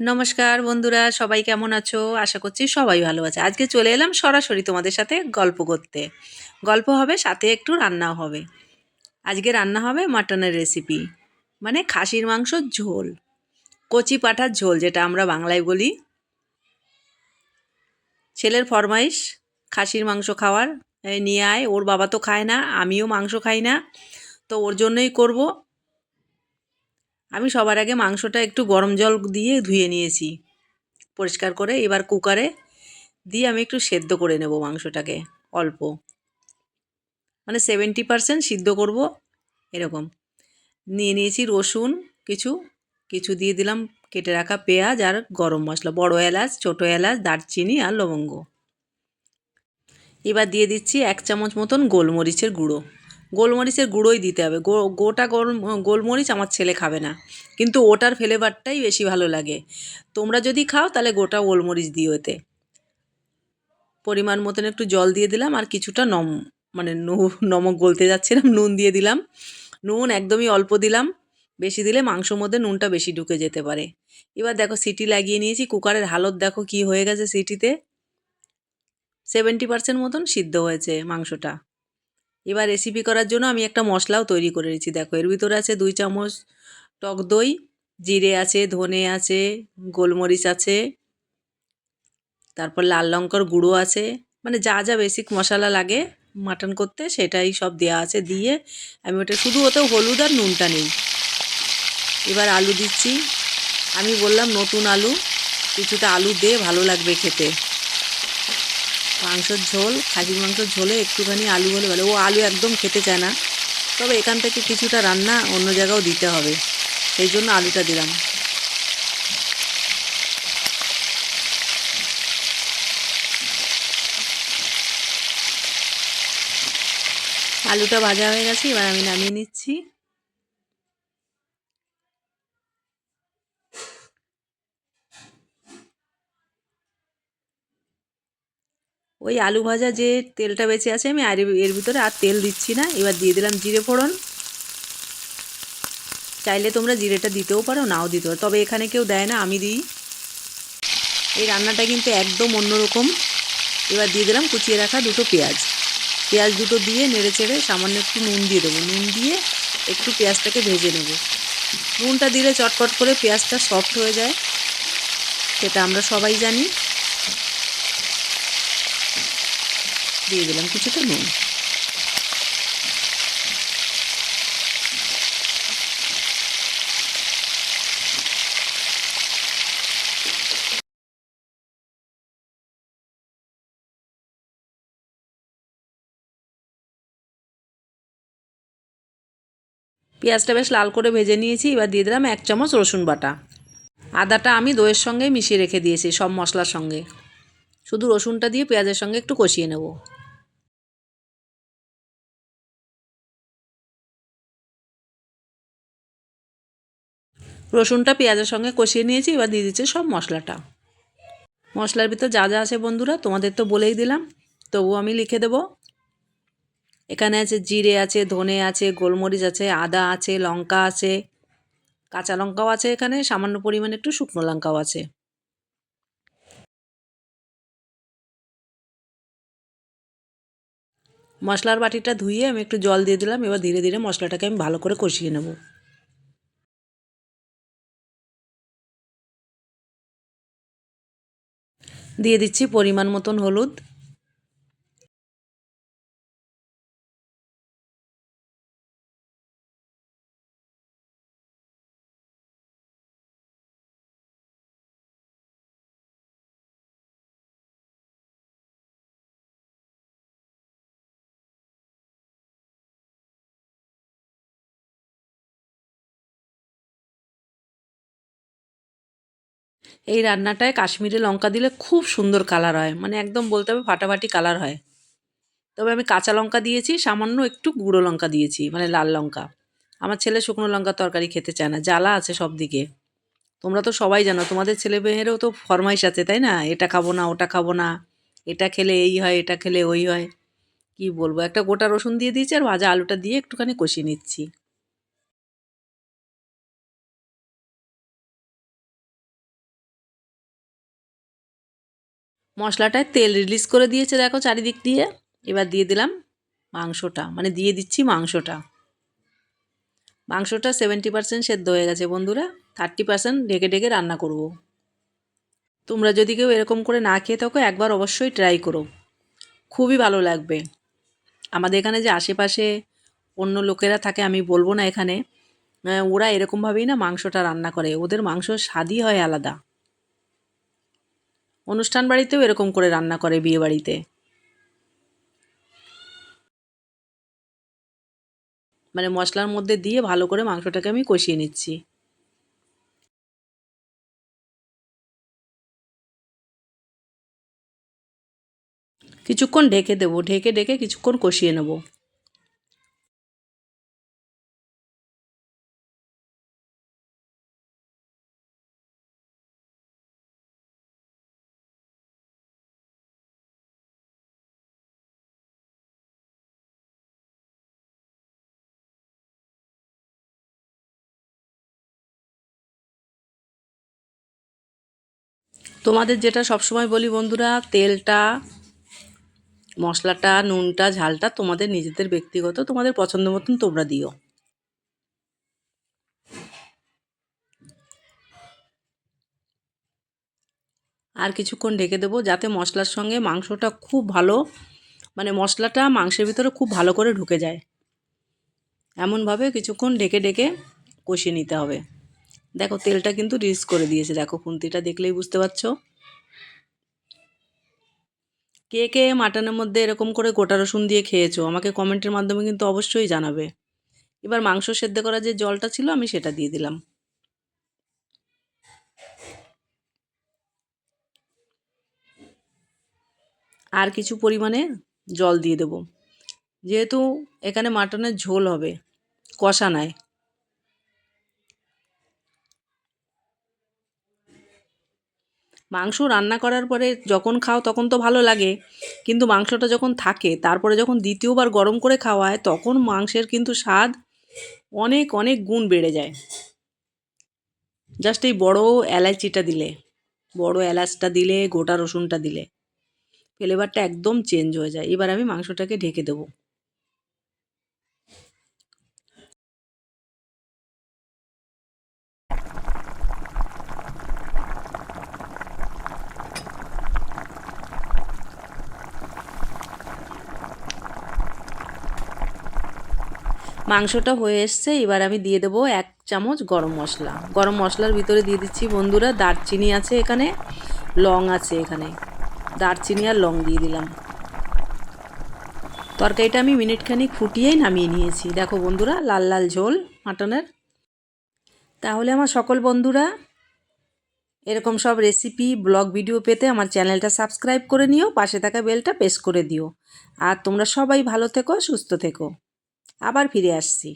নমস্কার বন্ধুরা, সবাই কেমন আছো? আশা করছি সবাই ভালো আছে। আজকে চলে এলাম সরাসরি তোমাদের সাথে গল্প করতে। গল্প হবে, সাথে একটু রান্নাও হবে। আজকে রান্না হবে মাটনের রেসিপি মানে খাসির মাংসর ঝোল, কচি পাঠার ঝোল যেটা আমরা বাংলায় বলি। ছেলের ফরমাইশ, খাসির মাংস খাওয়ার নিয়ে আয়, ওর বাবা তো খায় না, আমিও মাংস খাই না, তো ওর জন্যই করব। আমি সবার আগে মাংসটা একটু গরম জল দিয়ে ধুয়ে নিয়েছি। পরিষ্কার করে এবার কুকারে দিয়ে আমি একটু সেদ্ধ করে নেব মাংসটাকে, অল্প। মানে সেভেন্টি পারসেন্ট সিদ্ধ করব এরকম। নিয়ে নিয়েছি রসুন কিছু কিছু দিয়ে দিলাম কেটে রাখা পেঁয়াজ আর গরম মশলা, বড় এলাচ, ছোটো এলাচ, দারচিনি আর লবঙ্গ। এবার দিয়ে দিচ্ছি এক চামচ মতন গোলমরিচের গুঁড়ো। গোলমরিচের গুঁড়োই দিতে হবে। গোটা গোল গোলমরিচ আমার ছেলে খাবে না। কিন্তু ওটার ফ্লেভারটাই বেশি ভালো লাগে। তোমরা যদি খাও তাহলে গোটা গোলমরিচ দিও এতে। পরিমাণ মতন একটু জল দিয়ে দিলাম আর কিছুটা নম মানে নমক গলতে যাচ্ছিলাম, নুন দিয়ে দিলাম। নুন একদমই অল্প দিলাম। বেশি দিলে মাংসর মধ্যে নুনটা বেশি ঢুকে যেতে পারে। এবার দেখো সিটি লাগিয়ে নিয়েছি। কুকারের হালত দেখো কি হয়ে গেছে সিটিতে। সেভেন্টি পার্সেন্ট মতন সিদ্ধ হয়েছে মাংসটা। এবার রেসিপি করার জন্য আমি একটা মশলাও তৈরি করে নিয়েছি দেখো, এর ভিতরে আছে দুই চামচ টক দই, জিরে আছে, ধনে আছে, গোলমরিচ আছে, তারপর লাল লঙ্কার গুঁড়ো আছে। মানে যা যা বেসিক মশলা লাগে মাটন করতে সেটাই সব দেওয়া আছে। দিয়ে আমি ওটা শুধু ওতেও হলুদ আর নুনটা নেই। এবার আলু দিচ্ছি। আমি বললাম নতুন আলু, কিছুটা আলু দে, ভালো লাগবে খেতে। মাংসর ঝোল খাসির মাংসর ঝোলে একটুখানি আলু হলে ভালো ও আলু একদম খেতে চায় না। তবে এখান থেকে কিছুটা রান্না অন্য জায়গাও দিতে হবে। সেই জন্য আলুটা দিলাম। আলুটা ভাজা হয়ে গেছে, এবার আমি নামিয়ে নিচ্ছি। ওই আলু ভাজা যে তেলটা বেঁচে আছে আমি আর এর ভিতরে আর তেল দিচ্ছি না। এবার দিয়ে দিলাম জিরে ফোড়ন। চাইলে তোমরা জিরেটা দিতেও পারো, নাও দিতে পারো। তবে এখানে কেউ দেয় না, আমি দিই। এই রান্নাটা কিন্তু একদম অন্যরকম। এবার দিয়ে দিলাম কুচিয়ে রাখা দুটো পেঁয়াজ। পেঁয়াজ দুটো দিয়ে নেড়ে চেড়ে সামান্য একটু নুন দিয়ে দেবো। নুন দিয়ে একটু পেঁয়াজটাকে ভেজে নেব। নুনটা দিলে চটপট করে পেঁয়াজটা সফট হয়ে যায়। সেটা আমরা সবাই জানি। দিয়ে দিলাম কিছুটা নুন। পেঁয়াজটা বেশ লাল করে ভেজে নিয়েছি, এবার দিয়ে দিলাম এক চামচ রসুন বাটা। আদাটা আমি দইয়ের সঙ্গে মিশিয়ে রেখে দিয়েছি, সব মশলার সঙ্গে। শুধু রসুনটা দিয়ে পেঁয়াজের সঙ্গে একটু কষিয়ে নেব। রসুনটা পেঁয়াজের সঙ্গে কষিয়ে নিয়েছি, এবার দিয়ে দিচ্ছি সব মশলাটা। মশলার ভিতর যা যা আছে বন্ধুরা, তোমাদের তো বলেই দিলাম তবু আমি লিখে দেব। এখানে আছে জিরে আছে, ধনে আছে, গোলমরিচ আছে, আদা আছে, লঙ্কা আছে, কাঁচা লঙ্কাও আছে এখানে, সামান্য পরিমাণে একটু শুকনো লঙ্কাও আছে। মশলার বাটিটা ধুয়ে আমি একটু জল দিয়ে দিলাম, এবার ধীরে ধীরে মশলাটাকে আমি ভালো করে কষিয়ে নেব। দিয়ে দিচ্ছি পরিমাণ মতন হলুদ। এই রান্নাটায় কাশ্মীরি লঙ্কা দিলে খুব সুন্দর কালার হয়। মানে একদম বলতে হবে ফাটাফাটি কালার হয়। তবে আমি কাঁচা লঙ্কা দিয়েছি, সামান্য একটু গুঁড়ো লঙ্কা দিয়েছি মানে লাল লঙ্কা। আমার ছেলে শুকনো লঙ্কা তরকারি খেতে চায় না, জ্বালা আছে সব দিকে তোমরা তো সবাই জানো, তোমাদের ছেলে মেয়েরও তো ফরমাইশ আছে, তাই না? এটা খাব না, ওটা খাব না, এটা খেলে এই হয়, এটা খেলে ওই হয়। কি বলব? একটা গোটা রসুন দিয়ে দিয়েছি আর ভাজা আলুটা দিয়ে একটুখানি কষিয়ে নিচ্ছি। মশলাটায় তেল রিলিজ করে দিয়েছে, দেখো চারিদিক দিয়ে। এবার দিয়ে দিলাম মাংসটা মানে দিয়ে দিচ্ছি মাংসটা। মাংসটা সেভেন্টি পার্সেন্ট সেদ্ধ হয়ে গেছে বন্ধুরা থার্টি পার্সেন্ট ঢেকে ঢেকে রান্না করব। তোমরা যদি কেউ এরকম করে না খেয়ে থাকো, একবার অবশ্যই ট্রাই করো। খুবই ভালো লাগবে। আমাদের এখানে যে আশেপাশে অন্য লোকেরা থাকে, আমি বলব না এখানে ওরা এরকমভাবেই না মাংসটা রান্না করে। ওদের মাংস স্বাদই হয় আলাদা। অনুষ্ঠান বাড়িতেও এরকম করে রান্না করে বিয়ে বাড়িতে। মানে মশলার মধ্যে দিয়ে ভালো করে মাংসটাকে আমি কষিয়ে নিচ্ছি। কিছুক্ষণ ঢেকে দেবো, ঢেকে ঢেকে কিছুক্ষণ কষিয়ে নেব। তোমাদের যেটা সবসময় বলি বন্ধুরা, তেলটা, মশলাটা, নুনটা, ঝালটা তোমাদের নিজেদের ব্যক্তিগত, তোমাদের পছন্দ মতন তোমরা দিও। আর কিছুক্ষণ ঢেকে দেবো যাতে মশলার সঙ্গে মাংসটা খুব ভালো মানে মশলাটা মাংসের ভিতরে খুব ভালো করে ঢুকে যায়। এমনভাবে কিছুক্ষণ ডেকে ডেকে কষিয়ে নিতে হবে। দেখো, তেলটা কিন্তু রিস করে দিয়েছে। দেখো, খুন্তিটা দেখলেই বুঝতে পারছ। কে কে মাটনের মধ্যে এরকম করে গোটা রসুন দিয়ে খেয়েছো, আমাকে কমেন্টের মাধ্যমে কিন্তু অবশ্যই জানাবে। এবার মাংস সেদ্ধ করা যে জলটা ছিল, আমি সেটা দিয়ে দিলাম। আর কিছু পরিমাণে জল দিয়ে দেবো। যেহেতু এখানে মাটনের ঝোল হবে, কষা নাই। মাংস রান্না করার পরে যখন খাও তখন তো ভালো লাগে। কিন্তু মাংসটা যখন থাকে, তারপরে যখন দ্বিতীয়বার গরম করে খাওয়া হয় তখন মাংসের কিন্তু স্বাদ অনেক অনেক গুণ বেড়ে যায়। জাস্ট এই বড় এলাচিটা দিলে, বড় এলাচটা দিলে, গোটা রসুনটা দিলে ফ্লেভারটা একদম চেঞ্জ হয়ে যায়। এবার আমি মাংসটাকে ঢেকে দেবো। মাংসটা হয়ে এসছে, এবার আমি দিয়ে দেবো এক চামচ গরম মশলা। গরম মশলার ভিতরে দিয়ে দিচ্ছি বন্ধুরা, দারচিনি আছে এখানে, লং আছে এখানে। দারচিনি আর লং দিয়ে দিলাম। তরকারিটা আমি মিনিটখানিক ফুটিয়েই নামিয়ে নিয়েছি। দেখো বন্ধুরা, লাল লাল ঝোল মাটনের। তাহলে আমার সকল বন্ধুরা, এরকম সব রেসিপি, ব্লগ, ভিডিও পেতে আমার চ্যানেলটা সাবস্ক্রাইব করে নিও, পাশে থাকা বেলটা প্রেস করে দিও। আর তোমরা সবাই ভালো থেকো, সুস্থ থেকো। আবার ফিরে আসছি।